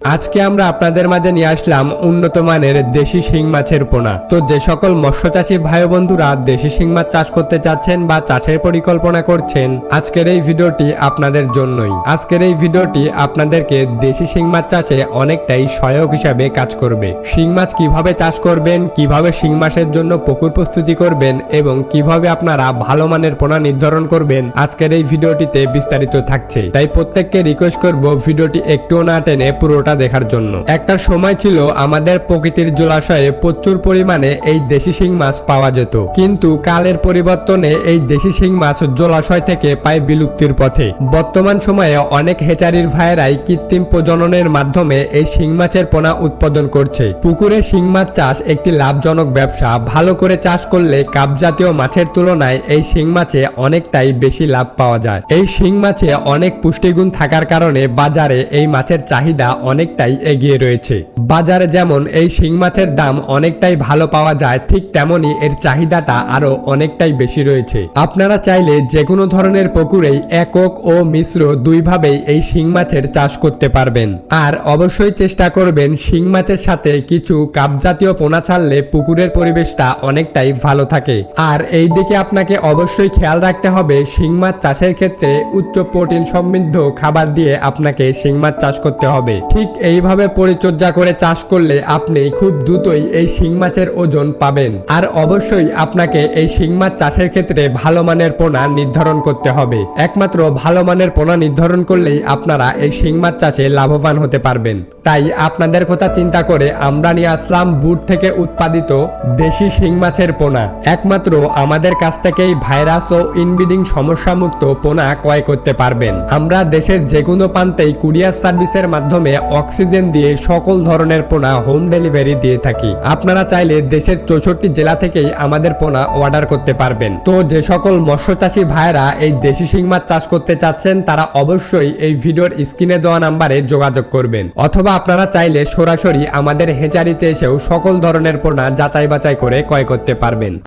আজকে আমরা আপনাদের মাঝে নিয়ে আসলাম উন্নত মানের দেশি শিং মাছের পোনা। তো যে সকল মৎস্যচাষী ভাই বন্ধুরা দেশি শিং মাছ চাষ করতে চাচ্ছেন বা চাষের পরিকল্পনা করছেন, আজকের এই ভিডিওটি আপনাদের জন্যই। আজকের এই ভিডিওটি আপনাদেরকে দেশি শিং মাছ চাষে অনেকটাই সহায়ক হিসাবে কাজ করবে। শিং মাছ কীভাবে চাষ করবেন, কীভাবে শিং মাছের জন্য পুকুর প্রস্তুতি করবেন এবং কীভাবে আপনারা ভালো মানের পোনা নির্ধারণ করবেন, আজকের এই ভিডিওটিতে বিস্তারিত থাকছে। তাই প্রত্যেককে রিকোয়েস্ট করব ভিডিওটি একটুও না টেনে পুরোটা দেখার জন্য। একটা সময় ছিল, আমাদের প্রকৃতির জলাশয়ে প্রচুর পরিমাণে এই দেশি শিং মাছ পাওয়া যেত। কিন্তু কালের পরিবর্তনে এই দেশি শিং মাছ জলাশয় থেকে পায় বিলুপ্তির পথে। বর্তমান সময়ে অনেক হেচারির ভাইয়েরাই কৃত্রিম প্রজননের মাধ্যমে এই শিং মাছের পোনা উৎপাদন করছে। পুকুরে শিং মাছ চাষ একটি লাভজনক ব্যবসা। ভালো করে চাষ করলে কাপ জাতীয় মাছের তুলনায় এই শিং মাছে অনেকটাই বেশি লাভ পাওয়া যায়। এই শিং মাছে অনেক পুষ্টিগুণ থাকার কারণে বাজারে এই মাছের চাহিদা অনেকটাই এগিয়ে রয়েছে। বাজারে যেমন এই শিং মাছের দাম অনেকটাই ভালো পাওয়া যায়, ঠিক তেমনি এর চাহিদাটা আরও অনেকটাই বেশি রয়েছে। আপনারা চাইলে যে কোনো ধরনের পুকুরেই একক ও মিশ্র দুইভাবেই এই শিং মাছের চাষ করতে পারবেন। আর অবশ্যই চেষ্টা করবেন শিং মাছের সাথে কিছু কাপ জাতীয় পোনা ছাড়লে পুকুরের পরিবেশটা অনেকটাই ভালো থাকে। আর এই দিকে আপনাকে অবশ্যই খেয়াল রাখতে হবে, শিং মাছ চাষের ক্ষেত্রে উচ্চ প্রোটিন সমৃদ্ধ খাবার দিয়ে আপনাকে শিং মাছ চাষ করতে হবে। ঠিক এইভাবে পরিচর্যা করে চাষ করলে আপনি খুব দ্রুতই এই শিং মাছের ওজন পাবেন। আর অবশ্যই আপনাকে এই শিং মাছ চাষের ক্ষেত্রে ভালো মানের পোনা নির্ধারণ করতে হবে। একমাত্র ভালো মানের পোনা নির্ধারণ করলেই আপনারা এই শিং মাছ চাষে লাভবান হতে পারবেন। তাই আপনাদের কথা চিন্তা করে আমরা নিয়ে আসলাম বুট থেকে উৎপাদিত দেশি শিং মাছের পোনা। একমাত্র আমাদের কাছ থেকেই ভাইরাস ও ইনব্রিডিং সমস্যা মুক্ত পোনা ক্রয় করতে পারবেন। আমরা দেশের যে কোনো প্রান্তেই কুরিয়ার সার্ভিসের মাধ্যমে অক্সিজেন দিয়ে সকল ধরনের পোনা হোম ডেলিভারি দিয়ে থাকি। আপনারা চাইলে দেশের চৌষট্টি জেলা থেকেই আমাদের পোনা অর্ডার করতে পারবেন। তো যে সকল মৎস্যচাষী ভাইরা এই দেশি শিং মাছ চাষ করতে চাচ্ছেন, তারা অবশ্যই এই ভিডিওর স্ক্রিনে দেওয়া নাম্বারে যোগাযোগ করবেন। অথবা আপনারা চাইলে সরাসরি আমাদের হেচারিতে এসেও সকল ধরনের পোনা যাচাই বাছাই করে ক্রয় করতে পারবেন।